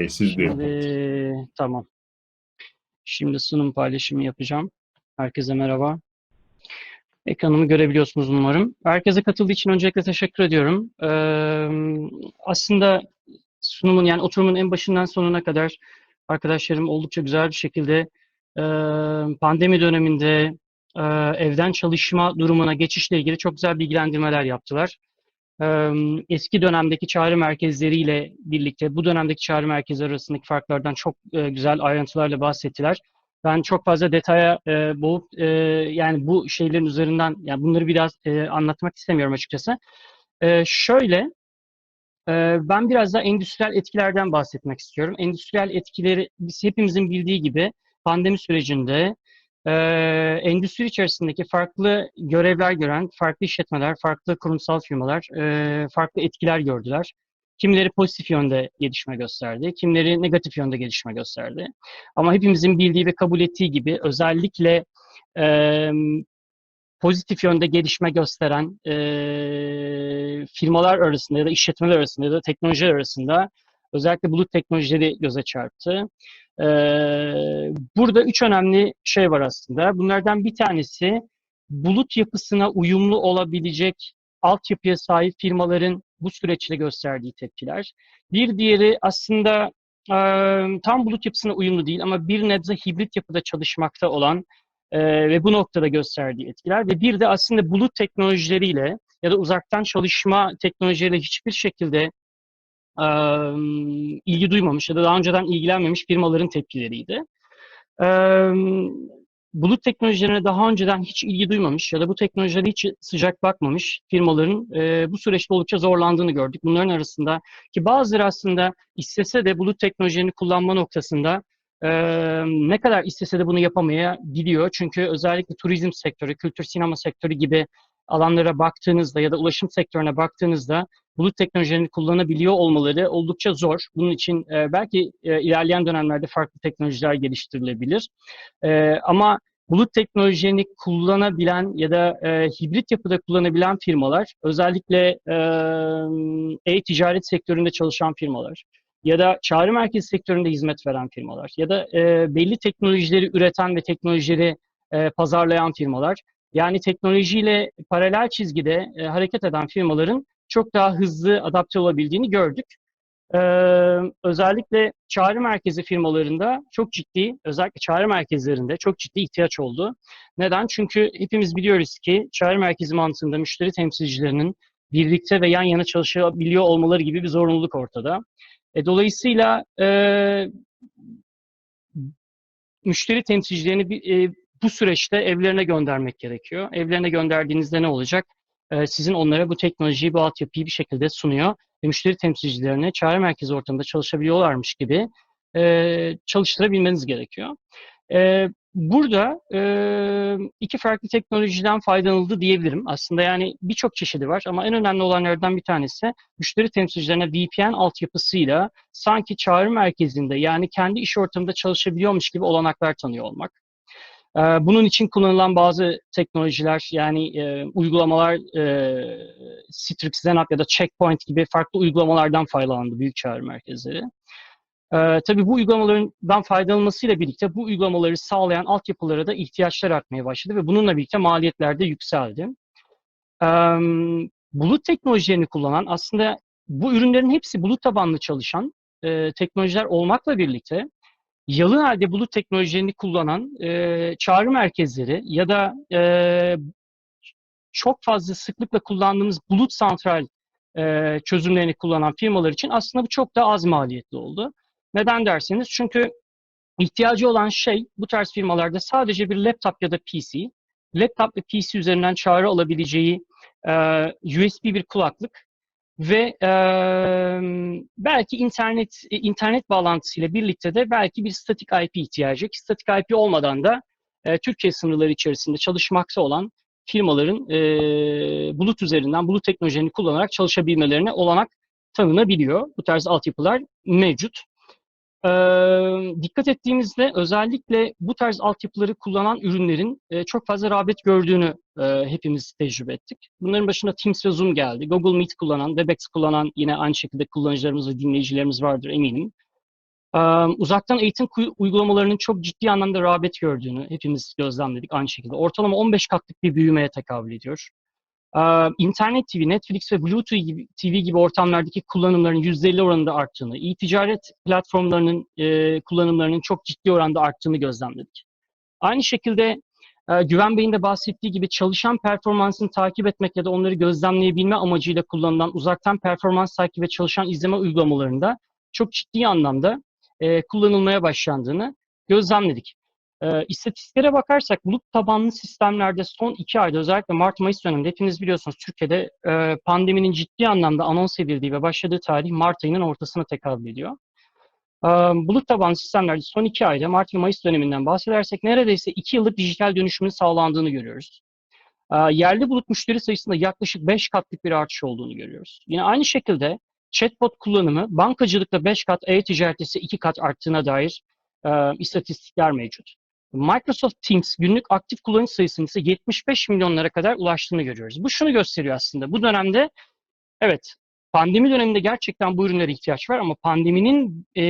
Bey siz de. Şimdi, tamam. Şimdi sunum paylaşımı yapacağım. Herkese merhaba. Ekranımı görebiliyorsunuz umarım. Herkese katıldığı için öncelikle teşekkür ediyorum. Ee, aslında sunumun yani oturumun en başından sonuna kadar arkadaşlarım oldukça güzel bir şekilde e, pandemi döneminde e, evden çalışma durumuna geçişle ilgili çok güzel bilgilendirmeler yaptılar. Eski dönemdeki çağrı merkezleriyle birlikte bu dönemdeki çağrı merkezleri arasındaki farklardan çok güzel ayrıntılarla bahsettiler. Ben çok fazla detaya e, boğup e, yani bu şeylerin üzerinden yani bunları biraz e, anlatmak istemiyorum açıkçası. E, şöyle e, ben biraz da endüstriyel etkilerden bahsetmek istiyorum. Endüstriyel etkileri biz hepimizin bildiği gibi pandemi sürecinde e, endüstri içerisindeki farklı görevler gören farklı işletmeler, farklı kurumsal firmalar e, farklı etkiler gördüler. Kimileri pozitif yönde gelişme gösterdi, kimileri negatif yönde gelişme gösterdi. Ama hepimizin bildiği ve kabul ettiği gibi özellikle e, pozitif yönde gelişme gösteren e, firmalar arasında ya da işletmeler arasında ya da teknolojiler arasında özellikle bulut teknolojileri göze çarptı. Ee, burada üç önemli şey var aslında. Bunlardan bir tanesi bulut yapısına uyumlu olabilecek altyapıya sahip firmaların bu süreçte gösterdiği tepkiler. Bir diğeri aslında e, tam bulut yapısına uyumlu değil ama bir nebze hibrit yapıda çalışmakta olan e, ve bu noktada gösterdiği etkiler ve bir de aslında bulut teknolojileriyle ya da uzaktan çalışma teknolojileriyle hiçbir şekilde e, ilgi duymamış ya da daha önceden ilgilenmemiş firmaların tepkileriydi. E, bulut teknolojilerine daha önceden hiç ilgi duymamış ya da bu teknolojilere hiç sıcak bakmamış firmaların e, bu süreçte oldukça zorlandığını gördük. Bunların arasında ki bazıları aslında istese de bulut teknolojilerini kullanma noktasında e, ne kadar istese de bunu yapamayabiliyor. Çünkü özellikle turizm sektörü, kültür sinema sektörü gibi alanlara baktığınızda ya da ulaşım sektörüne baktığınızda bulut teknolojilerini kullanabiliyor olmaları oldukça zor. Bunun için e, belki e, ilerleyen dönemlerde farklı teknolojiler geliştirilebilir. E, ama bulut teknolojilerini kullanabilen ya da e, hibrit yapıda kullanabilen firmalar, özellikle e-ticaret sektöründe çalışan firmalar ya da çağrı merkezi sektöründe hizmet veren firmalar ya da e, belli teknolojileri üreten ve teknolojileri e, pazarlayan firmalar, yani teknolojiyle paralel çizgide e, hareket eden firmaların çok daha hızlı adapte olabildiğini gördük. Ee, özellikle çağrı merkezi firmalarında çok ciddi, özellikle çağrı merkezlerinde çok ciddi ihtiyaç oldu. Neden? Çünkü hepimiz biliyoruz ki çağrı merkezi mantığında müşteri temsilcilerinin birlikte ve yan yana çalışabiliyor olmaları gibi bir zorunluluk ortada. E, dolayısıyla e, müşteri temsilcilerini e, bu süreçte evlerine göndermek gerekiyor. Evlerine gönderdiğinizde ne olacak? E, sizin onlara bu teknolojiyi, bu altyapıyı bir şekilde sunuyor ve müşteri temsilcilerine çağrı merkezi ortamında çalışabiliyorlarmış gibi e, çalıştırabilmeniz gerekiyor. E, burada e, iki farklı teknolojiden faydalanıldı diyebilirim. Aslında yani birçok çeşidi var ama en önemli olanlardan bir tanesi müşteri temsilcilerine VPN altyapısıyla sanki çağrı merkezinde yani kendi iş ortamında çalışabiliyormuş gibi olanaklar tanıyor olmak. Bunun için kullanılan bazı teknolojiler yani e, uygulamalar e, Citrix, Zenap ya da Checkpoint gibi farklı uygulamalardan faydalandı büyük çağrı merkezleri. E, tabii bu uygulamalardan faydalanmasıyla birlikte bu uygulamaları sağlayan altyapılara da ihtiyaçlar artmaya başladı ve bununla birlikte maliyetler de yükseldi. E, bulut teknolojilerini kullanan aslında bu ürünlerin hepsi bulut tabanlı çalışan e, teknolojiler olmakla birlikte yalın halde bulut teknolojilerini kullanan e, çağrı merkezleri ya da e, çok fazla sıklıkla kullandığımız bulut santral e, çözümlerini kullanan firmalar için aslında bu çok daha az maliyetli oldu. Neden derseniz çünkü ihtiyacı olan şey bu tarz firmalarda sadece bir laptop ya da PC. Laptop ve PC üzerinden çağrı alabileceği e, USB bir kulaklık ve e, belki internet internet bağlantısıyla birlikte de belki bir statik IP ihtiyacı. Statik IP olmadan da e, Türkiye sınırları içerisinde çalışmakta olan firmaların e, bulut üzerinden bulut teknolojilerini kullanarak çalışabilmelerine olanak tanınabiliyor. Bu tarz altyapılar mevcut. E, dikkat ettiğimizde özellikle bu tarz altyapıları kullanan ürünlerin e, çok fazla rağbet gördüğünü e, hepimiz tecrübe ettik. Bunların başına Teams ve Zoom geldi. Google Meet kullanan, Webex kullanan yine aynı şekilde kullanıcılarımız ve dinleyicilerimiz vardır eminim. Ee, uzaktan eğitim uygulamalarının çok ciddi anlamda rağbet gördüğünü hepimiz gözlemledik aynı şekilde. Ortalama 15 katlık bir büyümeye tekabül ediyor. İnternet TV, Netflix ve gibi, TV gibi ortamlardaki kullanımların %50 oranında arttığını, e-ticaret platformlarının kullanımlarının çok ciddi oranda arttığını gözlemledik. Aynı şekilde Güven Bey'in de bahsettiği gibi çalışan performansını takip etmek ya da onları gözlemleyebilme amacıyla kullanılan uzaktan performans takip ve çalışan izleme uygulamalarında çok ciddi anlamda kullanılmaya başlandığını gözlemledik. E, istatistiklere bakarsak bulut tabanlı sistemlerde son iki ayda özellikle Mart-Mayıs döneminde hepiniz biliyorsunuz Türkiye'de e, pandeminin ciddi anlamda anons edildiği ve başladığı tarih Mart ayının ortasına tekabül ediyor. E, bulut tabanlı sistemlerde son iki ayda Mart ve Mayıs döneminden bahsedersek neredeyse iki yıllık dijital dönüşümün sağlandığını görüyoruz. E, yerli bulut müşteri sayısında yaklaşık 5 katlık bir artış olduğunu görüyoruz. Yine aynı şekilde chatbot kullanımı bankacılıkta 5 kat, e-ticarette ise 2 kat arttığına dair e, istatistikler mevcut. Microsoft Teams günlük aktif kullanıcı sayısının ise 75 milyonlara kadar ulaştığını görüyoruz. Bu şunu gösteriyor aslında. Bu dönemde evet pandemi döneminde gerçekten bu ürünlere ihtiyaç var ama pandeminin e,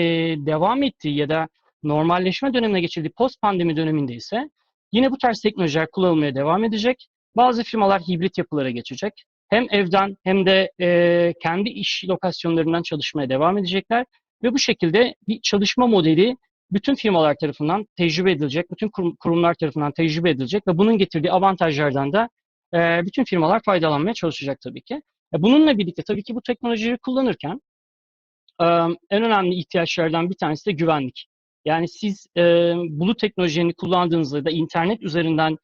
devam ettiği ya da normalleşme dönemine geçildiği post pandemi döneminde ise yine bu tarz teknolojiler kullanılmaya devam edecek. Bazı firmalar hibrit yapılara geçecek. Hem evden hem de e, kendi iş lokasyonlarından çalışmaya devam edecekler ve bu şekilde bir çalışma modeli bütün firmalar tarafından tecrübe edilecek, bütün kurum, kurumlar tarafından tecrübe edilecek ve bunun getirdiği avantajlardan da e, bütün firmalar faydalanmaya çalışacak tabii ki. E, bununla birlikte tabii ki bu teknolojiyi kullanırken e, en önemli ihtiyaçlardan bir tanesi de güvenlik. Yani siz bulut teknolojilerini kullandığınızda da internet üzerinden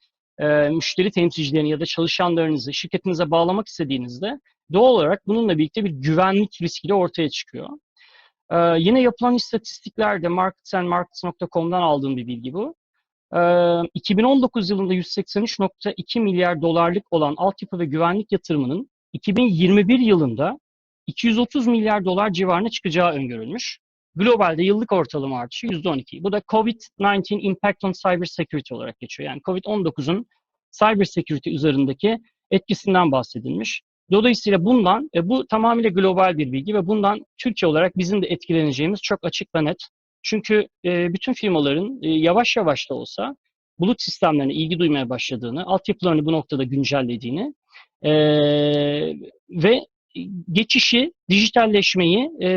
müşteri temsilcilerini ya da çalışanlarınızı şirketinize bağlamak istediğinizde doğal olarak bununla birlikte bir güvenlik riski de ortaya çıkıyor. Ee, yine yapılan istatistiklerde marketsandmarkets.com'dan aldığım bir bilgi bu. Ee, 2019 yılında 183.2 milyar dolarlık olan altyapı ve güvenlik yatırımının 2021 yılında 230 milyar dolar civarına çıkacağı öngörülmüş. Globalde yıllık ortalama artışı %12. Bu da COVID-19 Impact on Cyber Security olarak geçiyor. Yani COVID-19'un cyber security üzerindeki etkisinden bahsedilmiş. Dolayısıyla bundan, e, bu tamamıyla global bir bilgi ve bundan Türkiye olarak bizim de etkileneceğimiz çok açık ve net. Çünkü e, bütün firmaların e, yavaş yavaş da olsa bulut sistemlerine ilgi duymaya başladığını, altyapılarını bu noktada güncellediğini e, ve geçişi, dijitalleşmeyi e,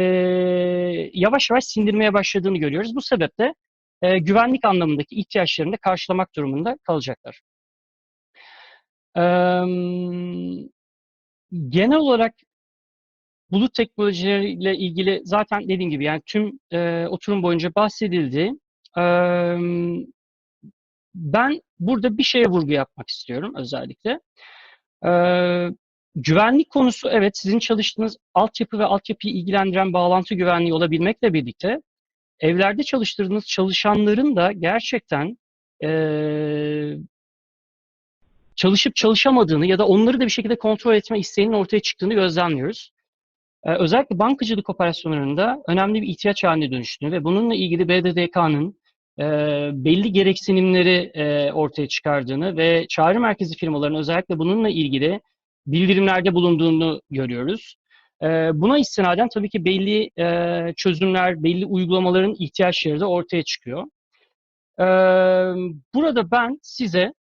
yavaş yavaş sindirmeye başladığını görüyoruz. Bu sebeple e, güvenlik anlamındaki ihtiyaçlarını da karşılamak durumunda kalacaklar. Evet genel olarak bulut teknolojileriyle ilgili zaten dediğim gibi yani tüm e, oturum boyunca bahsedildi. E, ben burada bir şeye vurgu yapmak istiyorum özellikle. E, güvenlik konusu evet sizin çalıştığınız altyapı ve altyapıyı ilgilendiren bağlantı güvenliği olabilmekle birlikte evlerde çalıştırdığınız çalışanların da gerçekten e, çalışıp çalışamadığını ya da onları da bir şekilde kontrol etme isteğinin ortaya çıktığını gözlemliyoruz. Ee, özellikle bankacılık operasyonlarında önemli bir ihtiyaç haline dönüştüğünü ve bununla ilgili BDDK'nın e, belli gereksinimleri e, ortaya çıkardığını ve çağrı merkezi firmaların özellikle bununla ilgili bildirimlerde bulunduğunu görüyoruz. E, buna istinaden tabii ki belli e, çözümler, belli uygulamaların ihtiyaçları da ortaya çıkıyor. E, burada ben size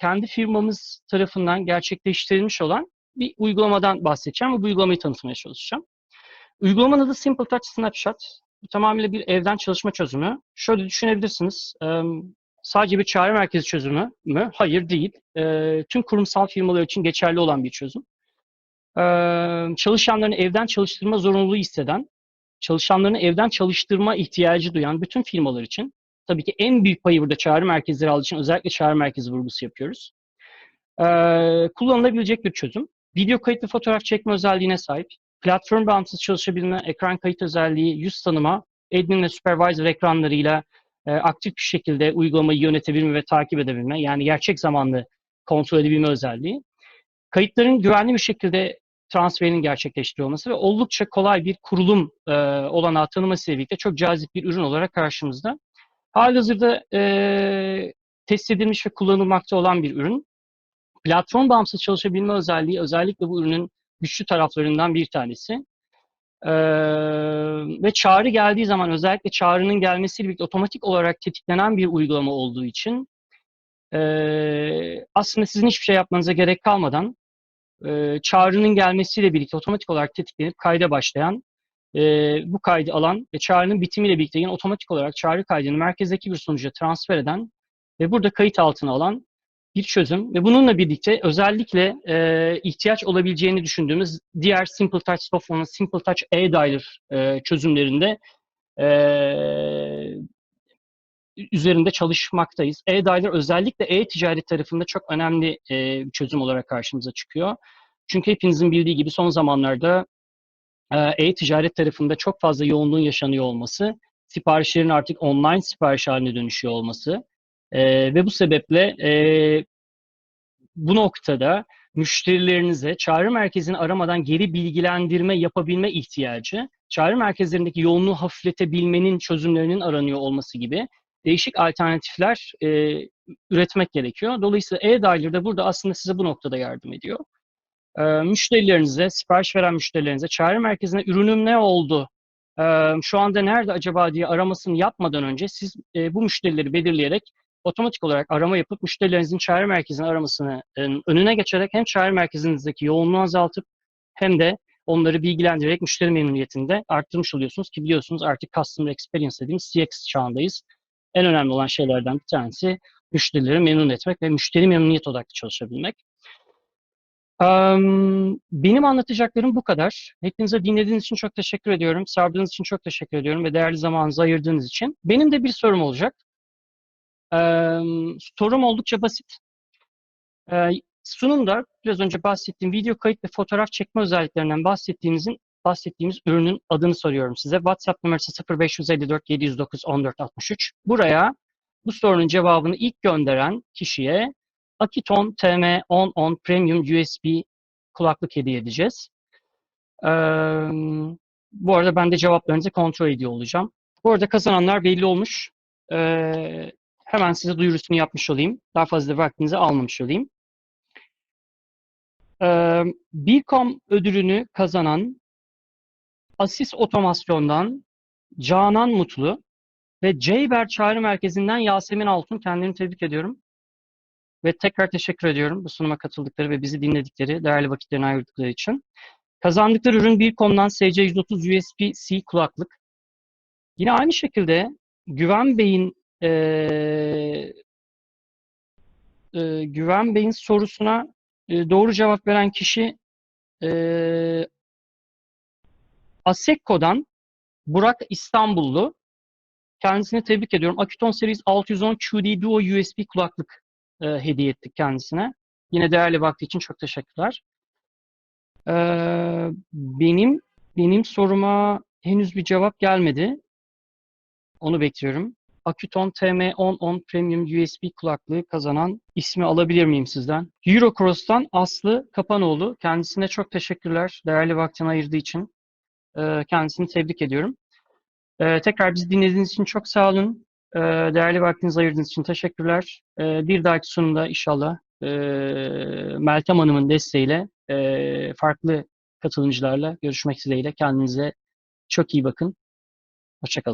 kendi firmamız tarafından gerçekleştirilmiş olan bir uygulamadan bahsedeceğim ve bu uygulamayı tanıtmaya çalışacağım. Uygulamanın adı Simple Touch Snapshot. Bu tamamıyla bir evden çalışma çözümü. Şöyle düşünebilirsiniz. Sadece bir çağrı merkezi çözümü mü? Hayır değil. Tüm kurumsal firmalar için geçerli olan bir çözüm. Çalışanlarını evden çalıştırma zorunluluğu hisseden, çalışanlarını evden çalıştırma ihtiyacı duyan bütün firmalar için Tabii ki en büyük payı burada çağrı merkezleri aldığı için özellikle çağrı merkezi vurgusu yapıyoruz. Ee, kullanılabilecek bir çözüm. Video kayıt ve fotoğraf çekme özelliğine sahip. Platform bağımsız çalışabilme, ekran kayıt özelliği, yüz tanıma, admin ve supervisor ekranlarıyla e, aktif bir şekilde uygulamayı yönetebilme ve takip edebilme, yani gerçek zamanlı kontrol edebilme özelliği. Kayıtların güvenli bir şekilde transferinin gerçekleştirilmesi ve oldukça kolay bir kurulum e, olanağı tanımasıyla birlikte çok cazip bir ürün olarak karşımızda. Halihazırda e, test edilmiş ve kullanılmakta olan bir ürün. Platform bağımsız çalışabilme özelliği özellikle bu ürünün güçlü taraflarından bir tanesi. Ee, ve çağrı geldiği zaman özellikle çağrının gelmesiyle birlikte otomatik olarak tetiklenen bir uygulama olduğu için ee, aslında sizin hiçbir şey yapmanıza gerek kalmadan e, çağrının gelmesiyle birlikte otomatik olarak tetiklenip kayda başlayan e, bu kaydı alan ve çağrının bitimiyle birlikte yine otomatik olarak çağrı kaydını merkezdeki bir sunucuya transfer eden ve burada kayıt altına alan bir çözüm ve bununla birlikte özellikle e, ihtiyaç olabileceğini düşündüğümüz diğer Simple Touch Software'ın Simple Touch e-Dialer e, çözümlerinde e, üzerinde çalışmaktayız. E-Dialer özellikle e-ticaret tarafında çok önemli e, bir çözüm olarak karşımıza çıkıyor. Çünkü hepinizin bildiği gibi son zamanlarda e-ticaret tarafında çok fazla yoğunluğun yaşanıyor olması, siparişlerin artık online sipariş haline dönüşüyor olması e, ve bu sebeple e, bu noktada müşterilerinize çağrı merkezini aramadan geri bilgilendirme yapabilme ihtiyacı, çağrı merkezlerindeki yoğunluğu hafifletebilmenin çözümlerinin aranıyor olması gibi değişik alternatifler e, üretmek gerekiyor. Dolayısıyla e-Dialer de burada aslında size bu noktada yardım ediyor. E, müşterilerinize, sipariş veren müşterilerinize, çağrı merkezine ürünüm ne oldu, e, şu anda nerede acaba diye aramasını yapmadan önce siz e, bu müşterileri belirleyerek otomatik olarak arama yapıp müşterilerinizin çağrı merkezine aramasını e, önüne geçerek hem çağrı merkezinizdeki yoğunluğu azaltıp hem de onları bilgilendirerek müşteri memnuniyetini de arttırmış oluyorsunuz ki biliyorsunuz artık Customer Experience dediğimiz CX çağındayız. En önemli olan şeylerden bir tanesi müşterileri memnun etmek ve müşteri memnuniyet odaklı çalışabilmek. Benim anlatacaklarım bu kadar. Hepinize dinlediğiniz için çok teşekkür ediyorum. Sardığınız için çok teşekkür ediyorum ve değerli zamanınızı ayırdığınız için. Benim de bir sorum olacak. Sorum oldukça basit. Sunumda biraz önce bahsettiğim video kayıt ve fotoğraf çekme özelliklerinden bahsettiğimizin bahsettiğimiz ürünün adını soruyorum size. WhatsApp numarası 0554 709 1463. Buraya bu sorunun cevabını ilk gönderen kişiye Akiton TM1010 Premium USB kulaklık hediye edeceğiz. Ee, bu arada ben de cevaplarınızı kontrol ediyor olacağım. Bu arada kazananlar belli olmuş. Ee, hemen size duyurusunu yapmış olayım. Daha fazla vaktinizi almamış olayım. Ee, Bilkom ödülünü kazanan Asis Otomasyon'dan Canan Mutlu ve Ceyber Çağrı Merkezi'nden Yasemin Altun. Kendini tebrik ediyorum. Ve tekrar teşekkür ediyorum bu sunuma katıldıkları ve bizi dinledikleri, değerli vakitlerini ayırdıkları için. Kazandıkları ürün Bilkom'dan SC130 USB-C kulaklık. Yine aynı şekilde Güven Bey'in e, e, Güven Bey'in sorusuna e, doğru cevap veren kişi e, Asekko'dan Burak İstanbullu. Kendisini tebrik ediyorum. Akiton Series 610 QD Duo USB kulaklık e, hediye ettik kendisine. Yine değerli vakti için çok teşekkürler. E, benim benim soruma henüz bir cevap gelmedi. Onu bekliyorum. Akuton TM1010 Premium USB kulaklığı kazanan ismi alabilir miyim sizden? Eurocross'tan Aslı Kapanoğlu. Kendisine çok teşekkürler. Değerli vaktini ayırdığı için. Ee, kendisini tebrik ediyorum. Ee, tekrar bizi dinlediğiniz için çok sağ olun. Ee, değerli vaktinizi ayırdığınız için teşekkürler. Bir dahaki sunumda inşallah e, Meltem Hanım'ın desteğiyle farklı katılımcılarla görüşmek dileğiyle. Kendinize çok iyi bakın. Hoşçakalın.